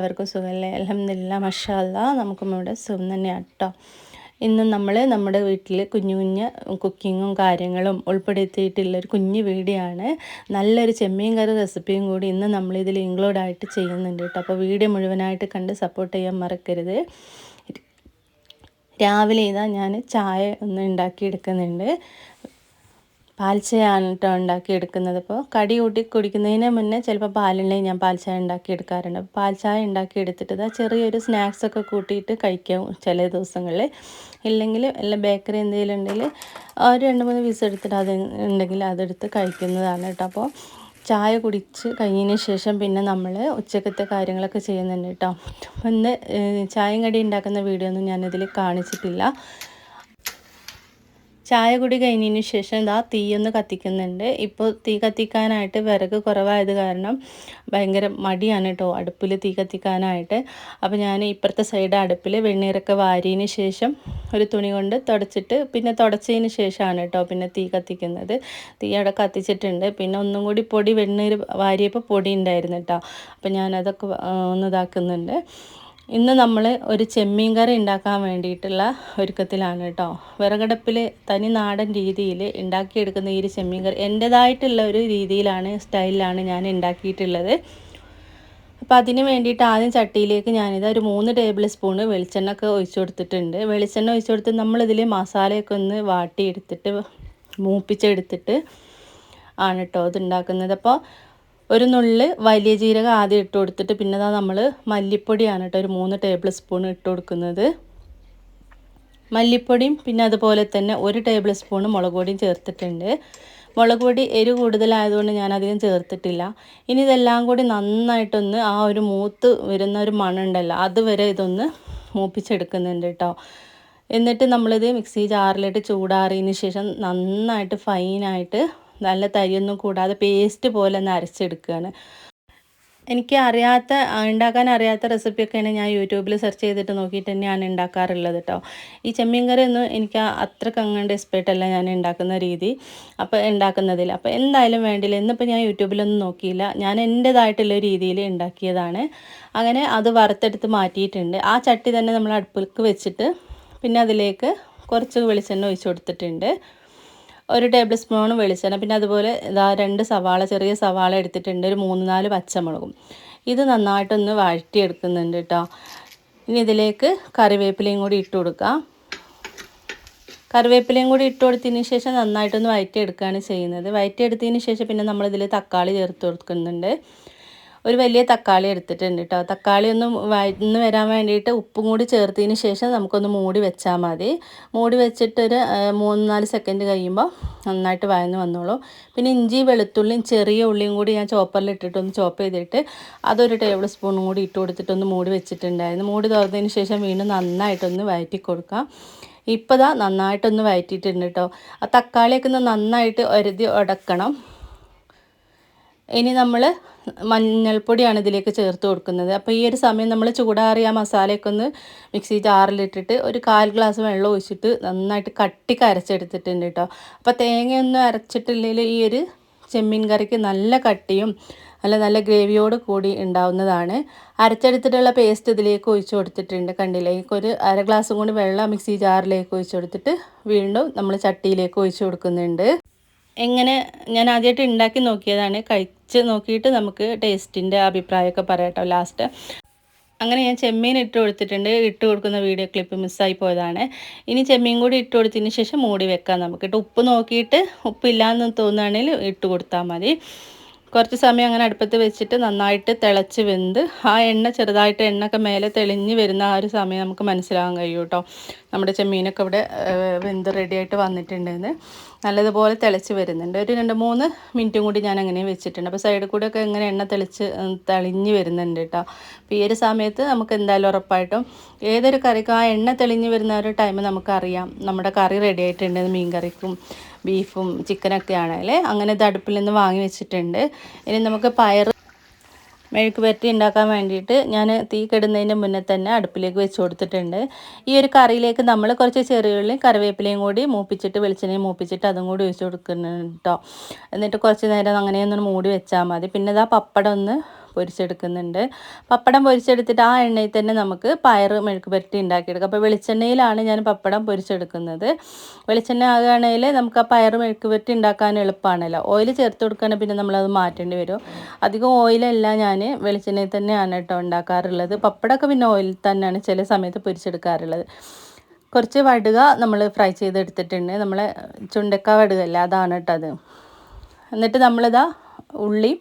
എല്ലാവർക്കും സുഖമല്ലേ? അലഹമില്ല മഷാല്ല നമുക്കും ഇവിടെ സുഖം തന്നെയാണ് കേട്ടോ ഇന്ന് നമ്മൾ നമ്മുടെ വീട്ടിൽ കുഞ്ഞു കുഞ്ഞ് കുക്കിങ്ങും കാര്യങ്ങളും ഉൾപ്പെടുത്തിയിട്ടുള്ളൊരു കുഞ്ഞു വീഡിയോ ആണ് നല്ലൊരു ചെമ്മീൻ കറി റെസിപ്പിയും കൂടി ഇന്ന് നമ്മളിതിൽ ഇൻക്ലൂഡായിട്ട് ചെയ്യുന്നുണ്ട് കേട്ടോ അപ്പോൾ വീഡിയോ മുഴുവനായിട്ട് കണ്ട് സപ്പോർട്ട് ചെയ്യാൻ മറക്കരുത്. രാവിലെ ഇതാ ഞാൻ ചായ ഒന്ന് ഉണ്ടാക്കിയെടുക്കുന്നുണ്ട്. പാൽച്ചയാണ് ഉണ്ടാക്കി എടുക്കുന്നത് അപ്പോൾ കടി കൂട്ടി കുടിക്കുന്നതിന് മുന്നേ ചിലപ്പോൾ പാലിനെ ഞാൻ പാൽച്ചായ ഉണ്ടാക്കി എടുക്കാറുണ്ട് അപ്പോൾ പാൽച്ചായ ഉണ്ടാക്കി എടുത്തിട്ട് ഇതാ ചെറിയൊരു സ്നാക്സൊക്കെ കൂട്ടിയിട്ട് കഴിക്കാം ചില ദിവസങ്ങളിൽ. ഇല്ലെങ്കിൽ അല്ല ബേക്കറി എന്തെങ്കിലും ഉണ്ടെങ്കിൽ ഒരു രണ്ട് മൂന്ന് പീസ് എടുത്തിട്ട് അത് ഉണ്ടെങ്കിൽ അതെടുത്ത് കഴിക്കുന്നതാണ് കേട്ടോ. അപ്പോൾ ചായ കുടിച്ച് കഴിഞ്ഞതിന് ശേഷം പിന്നെ നമ്മൾ ഉച്ചക്കത്തെ കാര്യങ്ങളൊക്കെ ചെയ്യുന്നുണ്ട് കേട്ടോ. ഒന്ന് ചായയും കടി ഉണ്ടാക്കുന്ന വീഡിയോ ഒന്നും ഞാനിതിൽ കാണിച്ചിട്ടില്ല. ചായ കുടി കഴിഞ്ഞതിന് ശേഷം ഇതാ തീയൊന്ന് കത്തിക്കുന്നുണ്ട്. ഇപ്പോൾ തീ കത്തിക്കാനായിട്ട് വിറക് കുറവായത് കാരണം ഭയങ്കര മടിയാണ് കേട്ടോ അടുപ്പിൽ തീ കത്തിക്കാനായിട്ട്. അപ്പോൾ ഞാൻ ഇപ്പുറത്തെ സൈഡ് അടുപ്പിൽ വെണ്ണീരൊക്കെ വാരിയതിന് ശേഷം ഒരു തുണി കൊണ്ട് തുടച്ചിട്ട് പിന്നെ തുടച്ചതിന് ശേഷമാണ് കേട്ടോ പിന്നെ തീ കത്തിക്കുന്നത്. തീ അവിടെ കത്തിച്ചിട്ടുണ്ട്. പിന്നെ ഒന്നും കൂടി പൊടി വെണ്ണീർ വാരിയപ്പോൾ പൊടി ഉണ്ടായിരുന്നു കേട്ടോ. അപ്പോൾ ഞാനതൊക്കെ ഒന്ന് ഇതാക്കുന്നുണ്ട്. ഇന്ന് നമ്മൾ ഒരു ചെമ്മീൻ കറി ഉണ്ടാക്കാൻ വേണ്ടിയിട്ടുള്ള ഒരുക്കത്തിലാണ് കേട്ടോ. വിറകടപ്പിൽ തനി നാടൻ രീതിയിൽ ഉണ്ടാക്കിയെടുക്കുന്ന ഈ ഒരു ചെമ്മീൻ കറി എന്റേതായിട്ടുള്ള ഒരു രീതിയിലാണ് സ്റ്റൈലിലാണ് ഞാൻ ഉണ്ടാക്കിയിട്ടുള്ളത്. അപ്പോൾ അതിന് വേണ്ടിയിട്ട് ആദ്യം ചട്ടിയിലേക്ക് ഞാനിത് ഒരു മൂന്ന് ടേബിൾ സ്പൂൺ വെളിച്ചെണ്ണ ഒക്കെ ഒഴിച്ചു കൊടുത്തിട്ടുണ്ട്. വെളിച്ചെണ്ണ ഒഴിച്ചു കൊടുത്ത് നമ്മളിതിൽ മസാലയൊക്കെ ഒന്ന് വാട്ടിയെടുത്തിട്ട് മൂപ്പിച്ചെടുത്തിട്ട് ആണ് കേട്ടോ ഇത് ഉണ്ടാക്കുന്നത്. അപ്പോൾ ഒരു നുള്ളിൽ വലിയ ജീരകം ആദ്യം ഇട്ട് കൊടുത്തിട്ട് പിന്നെ അതാ നമ്മൾ മല്ലിപ്പൊടിയാണ് കേട്ടോ ഒരു മൂന്ന് ടേബിൾ സ്പൂൺ ഇട്ട് കൊടുക്കുന്നത്. മല്ലിപ്പൊടിയും പിന്നെ അതുപോലെ തന്നെ ഒരു ടേബിൾ സ്പൂൺ മുളക് പൊടിയും ചേർത്തിട്ടുണ്ട്. മുളക് പൊടി എരി കൂടുതലായതുകൊണ്ട് ഞാൻ അധികം ചേർത്തിട്ടില്ല. ഇനി ഇതെല്ലാം കൂടി നന്നായിട്ടൊന്ന് ആ ഒരു മൂത്ത് വരുന്ന ഒരു മണമുണ്ടല്ലോ അതുവരെ ഇതൊന്ന് മൂപ്പിച്ചെടുക്കുന്നുണ്ട് കേട്ടോ. എന്നിട്ട് നമ്മളിത് മിക്സി ജാറിലിട്ട് ചൂടാറിയതിന് ശേഷം നന്നായിട്ട് ഫൈനായിട്ട് നല്ല തരിയൊന്നും കൂടാതെ പേസ്റ്റ് പോലെ ഒന്ന് അരച്ചെടുക്കുകയാണ് എനിക്ക് അറിയാത്ത ഉണ്ടാക്കാൻ അറിയാത്ത റെസിപ്പിയൊക്കെയാണ് ഞാൻ യൂട്യൂബിൽ സെർച്ച് ചെയ്തിട്ട് നോക്കിയിട്ട് തന്നെയാണ് ഉണ്ടാക്കാറുള്ളത് കേട്ടോ ഈ ചെമ്മീൻ കറി ഒന്നും എനിക്ക് അത്രയ്ക്ക് അങ്ങോട്ട് എക്സ്പേർട്ടല്ല ഞാൻ ഉണ്ടാക്കുന്ന രീതി അപ്പോൾ ഉണ്ടാക്കുന്നതിൽ അപ്പോൾ എന്തായാലും വേണ്ടില്ല ഇന്നിപ്പോൾ ഞാൻ യൂട്യൂബിലൊന്നും നോക്കിയില്ല. ഞാൻ എന്റേതായിട്ടുള്ള രീതിയിൽ ഉണ്ടാക്കിയതാണ്. അങ്ങനെ അത് വറുത്തെടുത്ത് മാറ്റിയിട്ടുണ്ട്. ആ ചട്ടി തന്നെ നമ്മൾ അടുപ്പിലേക്ക് വെച്ചിട്ട് പിന്നെ അതിലേക്ക് കുറച്ച് വെളിച്ചെണ്ണ ഒഴിച്ചു കൊടുത്തിട്ടുണ്ട്. ഒരു ടേബിൾ സ്പൂൺ വെളിച്ചെണ്ണ പിന്നെ അതുപോലെ ഇതാ രണ്ട് സവാള ചെറിയ സവാള എടുത്തിട്ടുണ്ട് ഒരു മൂന്ന് നാല് പച്ചമുളകും. ഇത് നന്നായിട്ടൊന്ന് വഴറ്റിയെടുക്കുന്നുണ്ട് കേട്ടോ ഇനി ഇതിലേക്ക് കറിവേപ്പിലയും കൂടി ഇട്ട് കൊടുക്കാം. കറിവേപ്പിലയും കൂടി ഇട്ട് കൊടുത്തതിന് ശേഷം നന്നായിട്ടൊന്ന് വഴറ്റിയെടുക്കുകയാണ് ചെയ്യുന്നത്. വഴറ്റിയെടുത്തതിന് ശേഷം പിന്നെ നമ്മളിതിൽ തക്കാളി ചേർത്ത് കൊടുക്കുന്നുണ്ട്. ഒരു വലിയ തക്കാളി എടുത്തിട്ടുണ്ട് കേട്ടോ തക്കാളി ഒന്ന് വഴന്ന് വരാൻ വേണ്ടിയിട്ട് ഉപ്പും കൂടി ചേർത്തതിന് ശേഷം നമുക്കൊന്ന് മൂടി വെച്ചാൽ മതി. മൂടി വെച്ചിട്ടൊരു മൂന്ന് നാല് സെക്കൻഡ് കഴിയുമ്പോൾ നന്നായിട്ട് വഴന്ന് വന്നോളൂ. പിന്നെ ഇഞ്ചി വെളുത്തുള്ളിയും ചെറിയ ഉള്ളിയും കൂടി ഞാൻ ചോപ്പറിൽ ഇട്ടിട്ടൊന്ന് ചോപ്പ് ചെയ്തിട്ട് അതൊരു ടേബിൾ സ്പൂണും കൂടി ഇട്ട് കൊടുത്തിട്ടൊന്ന് മൂടി വെച്ചിട്ടുണ്ടായിരുന്നു. മൂടി തുറന്നതിന് ശേഷം വീണ്ടും നന്നായിട്ടൊന്ന് വഴറ്റി കൊടുക്കാം. ഇപ്പോൾ ദാ നന്നായിട്ടൊന്ന് വഴറ്റിയിട്ടുണ്ട് കേട്ടോ ആ തക്കാളിയൊക്കെ ഒന്ന് നന്നായിട്ട് ഒരുതി ഉടക്കണം ഇനി നമ്മൾ മഞ്ഞൾപ്പൊടിയാണ് ഇതിലേക്ക് ചേർത്ത് കൊടുക്കുന്നത്. അപ്പോൾ ഈ ഒരു സമയം നമ്മൾ ചൂടാറിയ മസാലയൊക്കെ ഒന്ന് മിക്സി ജാറിലിട്ടിട്ട് ഒരു കാൽ ഗ്ലാസ് വെള്ളം ഒഴിച്ചിട്ട് നന്നായിട്ട് കട്ടിക്ക് അരച്ചെടുത്തിട്ടുണ്ട് കേട്ടോ അപ്പോൾ തേങ്ങയൊന്നും അരച്ചിട്ടില്ലെങ്കിൽ ഈ ഒരു ചെമ്മീൻ കറിക്ക് നല്ല കട്ടിയും നല്ല നല്ല ഗ്രേവിയോട് കൂടി ഉണ്ടാവുന്നതാണ്. അരച്ചെടുത്തിട്ടുള്ള പേസ്റ്റ് ഇതിലേക്ക് ഒഴിച്ചു കൊടുത്തിട്ടുണ്ട് കണ്ടില്ലേ? ഒരു അര ഗ്ലാസ് കൂടി വെള്ളം മിക്സി ജാറിലേക്ക് ഒഴിച്ചു കൊടുത്തിട്ട് വീണ്ടും നമ്മൾ ചട്ടിയിലേക്ക് ഒഴിച്ചു കൊടുക്കുന്നുണ്ട്. എങ്ങനെ ഞാൻ ആദ്യമായിട്ട് ഉണ്ടാക്കി നോക്കിയതാണ്. കഴിച്ച് നോക്കിയിട്ട് നമുക്ക് ടേസ്റ്റിന്റെ അഭിപ്രായമൊക്കെ പറയാം ലാസ്റ്റ് അങ്ങനെ ഞാൻ ചെമ്മീൻ ഇട്ട് കൊടുത്തിട്ടുണ്ട്. ഇട്ട് കൊടുക്കുന്ന വീഡിയോ ക്ലിപ്പ് മിസ്സായി പോയതാണ്. ഇനി ചെമ്മീൻ കൂടി ഇട്ട് കൊടുത്തതിന് ശേഷം മൂടി വെക്കാം നമുക്ക്. ഉപ്പ് നോക്കിയിട്ട് ഉപ്പില്ലാന്ന് തോന്നുകയാണെങ്കിൽ ഇട്ട് കൊടുത്താൽ മതി. കുറച്ച് സമയം അങ്ങനെ അടുപ്പത്ത് വെച്ചിട്ട് നന്നായിട്ട് തിളച്ച് വെന്ത് ആ എണ്ണ ചെറുതായിട്ട് എണ്ണയൊക്കെ മേലെ തെളിഞ്ഞ് വരുന്ന ആ ഒരു സമയം നമുക്ക് മനസ്സിലാകാൻ കഴിയും കേട്ടോ. നമ്മുടെ ചെമ്മീനൊക്കെ ഇവിടെ വെന്ത് റെഡിയായിട്ട് വന്നിട്ടുണ്ടെന്ന്. നല്ലതുപോലെ തിളച്ച് വരുന്നുണ്ട്. ഒരു രണ്ട് മൂന്ന് മിനിറ്റും കൂടി ഞാൻ അങ്ങനെ വെച്ചിട്ടുണ്ട്. അപ്പോൾ സൈഡിൽ കൂടെ ഒക്കെ ഇങ്ങനെ എണ്ണ തെളിച്ച് തെളിഞ്ഞ് വരുന്നുണ്ട് കേട്ടോ. അപ്പോൾ ഈ ഒരു സമയത്ത് നമുക്ക് എന്തായാലും ഉറപ്പായിട്ടും ഏതൊരു കറിക്കും ആ എണ്ണ തെളിഞ്ഞ് വരുന്ന ഒരു ടൈം നമുക്കറിയാം നമ്മുടെ കറി റെഡി ആയിട്ടുണ്ടെന്ന് മീൻ കറിക്കും ബീഫും ചിക്കനൊക്കെ ആണല്ലേ അങ്ങനെ ഇത് അടുപ്പിൽ നിന്ന് വാങ്ങി വെച്ചിട്ടുണ്ട്. ഇനി നമുക്ക് പയർ മെഴുക്ക് പുരട്ടി ഉണ്ടാക്കാൻ വേണ്ടിയിട്ട് ഞാൻ തീ കെടുന്നതിന് മുന്നേ തന്നെ അടുപ്പിലേക്ക് വെച്ച് കൊടുത്തിട്ടുണ്ട്. ഈ ഒരു കറിയിലേക്ക് നമ്മൾ കുറച്ച് ചെറിയുള്ളിയും കറിവേപ്പിലയും കൂടി മൂപ്പിച്ചിട്ട് വെളിച്ചെണ്ണയും മൂപ്പിച്ചിട്ട് അതും കൂടി ഒഴിച്ച് കൊടുക്കുന്നുണ്ട് കേട്ടോ എന്നിട്ട് കുറച്ച് നേരം അങ്ങനെ ഒന്ന് മൂടി വെച്ചാൽ മതി. പിന്നെ ഇതാ പപ്പടം ഒന്ന് പൊരിച്ചെടുക്കുന്നുണ്ട്. പപ്പടം പൊരിച്ചെടുത്തിട്ട് ആ എണ്ണയിൽ തന്നെ നമുക്ക് പയർ മെഴുക്ക് പുരട്ടി ഉണ്ടാക്കിയെടുക്കാം. അപ്പോൾ വെളിച്ചെണ്ണയിലാണ് ഞാൻ പപ്പടം പൊരിച്ചെടുക്കുന്നത്. വെളിച്ചെണ്ണ ആകുകയാണെങ്കിൽ നമുക്ക് ആ പയർ മെഴുക്ക് പുരട്ടി ഉണ്ടാക്കാൻ എളുപ്പമാണല്ലോ. ഓയിൽ ചേർത്ത് കൊടുക്കുകയാണെങ്കിൽ പിന്നെ നമ്മളത് മാറ്റേണ്ടി വരും. അധികം ഓയിലല്ല ഞാൻ വെളിച്ചെണ്ണയിൽ തന്നെയാണ് കേട്ടോ ഉണ്ടാക്കാറുള്ളത്. പപ്പടമൊക്കെ പിന്നെ ഓയിലിൽ തന്നെയാണ് ചില സമയത്ത് പൊരിച്ചെടുക്കാറുള്ളത്. കുറച്ച് വടുക നമ്മൾ ഫ്രൈ ചെയ്തെടുത്തിട്ടുണ്ട്. നമ്മളെ ചുണ്ടക്ക വടുകല്ല അതാണ് കേട്ടോ അത്. എന്നിട്ട് നമ്മളിതാ ഉള്ളി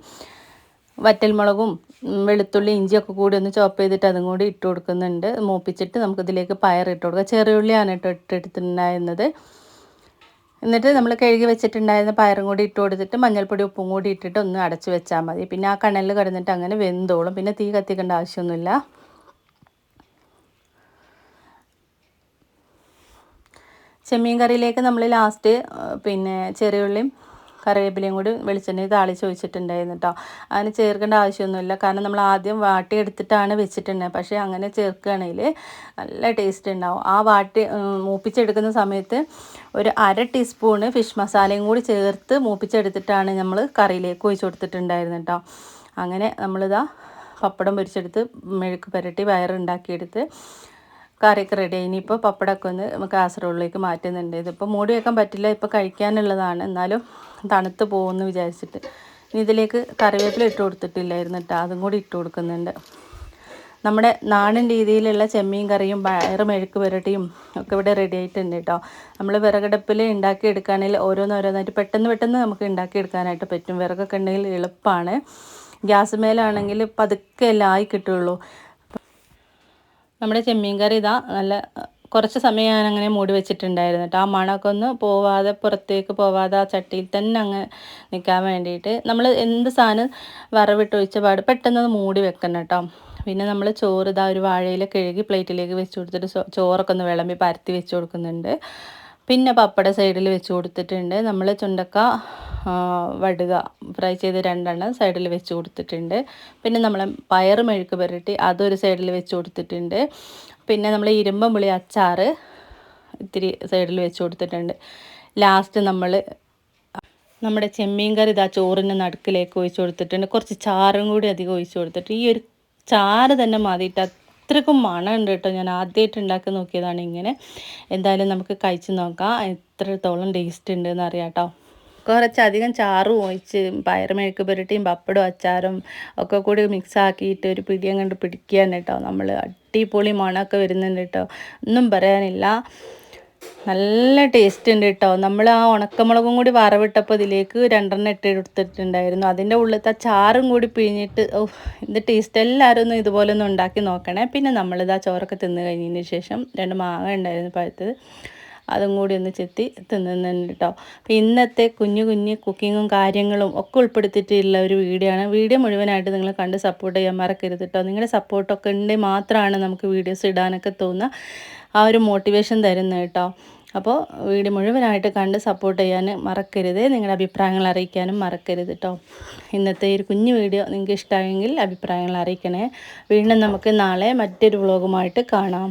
വറ്റൽമുളകും വെളുത്തുള്ളി ഇഞ്ചിയൊക്കെ കൂടി ഒന്ന് ചോപ്പ് ചെയ്തിട്ട് അതും കൂടി ഇട്ട് കൊടുക്കുന്നുണ്ട്. മൂപ്പിച്ചിട്ട് നമുക്കിതിലേക്ക് പയർ ഇട്ട് കൊടുക്കുക ചെറിയ ഉള്ളിയാണ് കേട്ടോ ഇട്ടെടുത്തിട്ടുണ്ടായിരുന്നത് എന്നിട്ട് നമ്മൾ കഴുകി വെച്ചിട്ടുണ്ടായിരുന്ന പയറും കൂടി ഇട്ട് കൊടുത്തിട്ട് മഞ്ഞൾപ്പൊടി ഉപ്പും കൂടി ഇട്ടിട്ട് ഒന്ന് അടച്ച് വെച്ചാൽ മതി. പിന്നെ ആ കണലിൽ കിടന്നിട്ട് അങ്ങനെ വെന്തോളും. പിന്നെ തീ കത്തിക്കേണ്ട ആവശ്യമൊന്നുമില്ല. ചെമ്മീൻ കറിയിലേക്ക് നമ്മൾ ലാസ്റ്റ് പിന്നെ ചെറിയുള്ളിയും കറിവേപ്പിലയും കൂടി വെളിച്ചെണ്ണയിൽ താളിച്ച് ഒഴിച്ചിട്ടുണ്ടായിരുന്നു കേട്ടോ അതിന് ചേർക്കേണ്ട ആവശ്യമൊന്നുമില്ല. കാരണം നമ്മൾ ആദ്യം വാട്ടിയെടുത്തിട്ടാണ് വെച്ചിട്ടുണ്ടായത് പക്ഷേ അങ്ങനെ ചേർക്കുകയാണെങ്കിൽ നല്ല ടേസ്റ്റ് ഉണ്ടാവും. ആ വാട്ടി മൂപ്പിച്ചെടുക്കുന്ന സമയത്ത് ഒരു അര ടീസ്പൂണ് ഫിഷ് മസാലയും കൂടി ചേർത്ത് മൂപ്പിച്ചെടുത്തിട്ടാണ് നമ്മൾ കറിയിലേക്ക് ഒഴിച്ചു കൊടുത്തിട്ടുണ്ടായിരുന്നു കേട്ടോ അങ്ങനെ നമ്മളിതാ പപ്പടം പൊരിച്ചെടുത്ത് മെഴുക്ക് പുരട്ടി വയറുണ്ടാക്കിയെടുത്ത് കറിയൊക്കെ റെഡി ഇനിയിപ്പോൾ പപ്പടമൊക്കെ ഒന്ന് കാസറോളിലേക്ക് മാറ്റുന്നുണ്ട്. ഇതിപ്പോൾ മൂടി വെക്കാൻ പറ്റില്ല. ഇപ്പോൾ കഴിക്കാനുള്ളതാണ്. എന്നാലും തണുത്ത് പോകുമെന്ന് വിചാരിച്ചിട്ട്. ഇനി ഇതിലേക്ക് കറിവേപ്പില ഇട്ട് കൊടുത്തിട്ടില്ലായിരുന്നു കേട്ടോ അതും കൂടി ഇട്ട് കൊടുക്കുന്നുണ്ട്. നമ്മുടെ നാടൻ രീതിയിലുള്ള ചെമ്മീൻ കറിയും പയറ് മെഴുക്ക് പുരട്ടിയും ഒക്കെ ഇവിടെ റെഡി ആയിട്ടുണ്ട് കേട്ടോ നമ്മൾ വിറകടുപ്പിൽ ഉണ്ടാക്കിയെടുക്കുകയാണെങ്കിൽ ഓരോന്നോരോന്നായിട്ട് പെട്ടെന്ന് പെട്ടെന്ന് നമുക്ക് ഉണ്ടാക്കിയെടുക്കാനായിട്ട് പറ്റും. വിറകൊക്കെ ഉണ്ടെങ്കിൽ എളുപ്പമാണ് ഗ്യാസ് മേലാണെങ്കിൽ പതുക്കെ എല്ലാം ആയി കിട്ടുള്ളൂ. നമ്മുടെ ചെമ്മീൻ കറി ഇതാ നല്ല കുറച്ച് സമയം ഞാൻ അങ്ങനെ മൂടി വെച്ചിട്ടുണ്ടായിരുന്നു കേട്ടോ. ആ മണമൊക്കെ ഒന്ന് പോവാതെ പുറത്തേക്ക് പോവാതെ ആ ചട്ടിയിൽ തന്നെ അങ്ങ് നിൽക്കാൻ വേണ്ടിയിട്ട് നമ്മൾ എന്ത് സാധനം വറവിട്ട് ഒഴിച്ച പാട് പെട്ടെന്ന് മൂടി വെക്കണം കേട്ടോ. പിന്നെ നമ്മൾ ചോറ് ഇതാ ഒരു വാഴയിൽ കഴുകി പ്ലേറ്റിലേക്ക് വെച്ച് കൊടുത്തിട്ട് ചോറൊക്കെ ഒന്ന് വിളമ്പി പരത്തി വെച്ച് കൊടുക്കുന്നുണ്ട്. പിന്നെ പപ്പട സൈഡിൽ വെച്ച് കൊടുത്തിട്ടുണ്ട്. നമ്മൾ ചുണ്ടക്ക വടുക ഫ്രൈ ചെയ്ത് രണ്ടെണ്ണം സൈഡിൽ വെച്ച് കൊടുത്തിട്ടുണ്ട്. പിന്നെ നമ്മൾ പയർ മെഴുക്ക് പുരട്ടി അതൊരു സൈഡിൽ വെച്ച് കൊടുത്തിട്ടുണ്ട്. പിന്നെ നമ്മൾ ഇരുമ്പം പുളി അച്ചാർ ഇത്തിരി സൈഡിൽ വെച്ച് കൊടുത്തിട്ടുണ്ട്. ലാസ്റ്റ് നമ്മൾ നമ്മുടെ ചെമ്മീൻ കറി ഇതാ ചോറിന്റെ നടുക്കിലേക്ക് ഒഴിച്ച് കൊടുത്തിട്ടുണ്ട്. കുറച്ച് ചാറും കൂടി അധികം ഒഴിച്ച് കൊടുത്തിട്ട് ഈ ഒരു ചാറ് തന്നെ മതിയിട്ട് അത്രക്കും മണമുണ്ട് കേട്ടോ. ഞാൻ ആദ്യമായിട്ട് ഉണ്ടാക്കി നോക്കിയതാണ് ഇങ്ങനെ. എന്തായാലും നമുക്ക് കഴിച്ച് നോക്കാം. എത്രത്തോളം ടേസ്റ്റ് ഉണ്ടെന്ന് അറിയാം കേട്ടോ. കുറച്ചധികം ചാറും ഒഴിച്ച് പയറുമെഴുക്ക് പുരട്ടിയും പപ്പടും അച്ചാറും ഒക്കെ കൂടി മിക്സ് ആക്കിയിട്ട് ഒരു പിടിയും കണ്ട് പിടിക്കുകയാണ് കേട്ടോ നമ്മൾ അടിപൊളി മണമൊക്കെ വരുന്നുണ്ട് കേട്ടോ. ഒന്നും പറയാനില്ല. നല്ല ടേസ്റ്റ് ഉണ്ട് കേട്ടോ. നമ്മൾ ആ ഉണക്കമുളകും കൂടി വറവിട്ടപ്പോൾ ഇതിലേക്ക് രണ്ടെണ്ണം ഇട്ട് എടുത്തിട്ടുണ്ടായിരുന്നു. അതിന്റെ ഉള്ളിലത്തെ ചാറും കൂടി പിഴിഞ്ഞിട്ട് ഇത് ടേസ്റ്റ് എല്ലാവരും ഒന്ന് ഇതുപോലെ ഒന്ന് ഉണ്ടാക്കി നോക്കണേ. പിന്നെ നമ്മളിത് ആ ചോറൊക്കെ തിന്ന് കഴിഞ്ഞതിന് ശേഷം രണ്ട് മാങ്ങ ഉണ്ടായിരുന്നു പഴുത്തത്. അതും കൂടി ഒന്ന് ചെത്തി തിന്നുന്നുണ്ട് കേട്ടോ. അപ്പോൾ ഇന്നത്തെ കുഞ്ഞു കുഞ്ഞു കുക്കിങ്ങും കാര്യങ്ങളും ഒക്കെ ഉൾപ്പെടുത്തിയിട്ടുള്ള ഒരു വീഡിയോ ആണ്. വീഡിയോ മുഴുവനായിട്ട് നിങ്ങൾ കണ്ട് സപ്പോർട്ട് ചെയ്യാൻ മറക്കരുത് കേട്ടോ. നിങ്ങളുടെ സപ്പോർട്ടൊക്കെ ഉണ്ടെങ്കിൽ മാത്രമാണ് നമുക്ക് വീഡിയോസ് ഇടാനൊക്കെ തോന്നുക. ആ ഒരു മോട്ടിവേഷൻ തരുന്നത് കേട്ടോ. അപ്പോൾ വീഡിയോ മുഴുവനായിട്ട് കണ്ട് സപ്പോർട്ട് ചെയ്യാൻ മറക്കരുത്. നിങ്ങളുടെ അഭിപ്രായങ്ങൾ അറിയിക്കാനും മറക്കരുത് കേട്ടോ. ഇന്നത്തെ ഒരു കുഞ്ഞു വീഡിയോ നിങ്ങൾക്ക് ഇഷ്ടമായെങ്കിൽ അഭിപ്രായങ്ങൾ അറിയിക്കണേ. വീണ്ടും നമുക്ക് നാളെ മറ്റൊരു വ്ളോഗുമായിട്ട് കാണാം.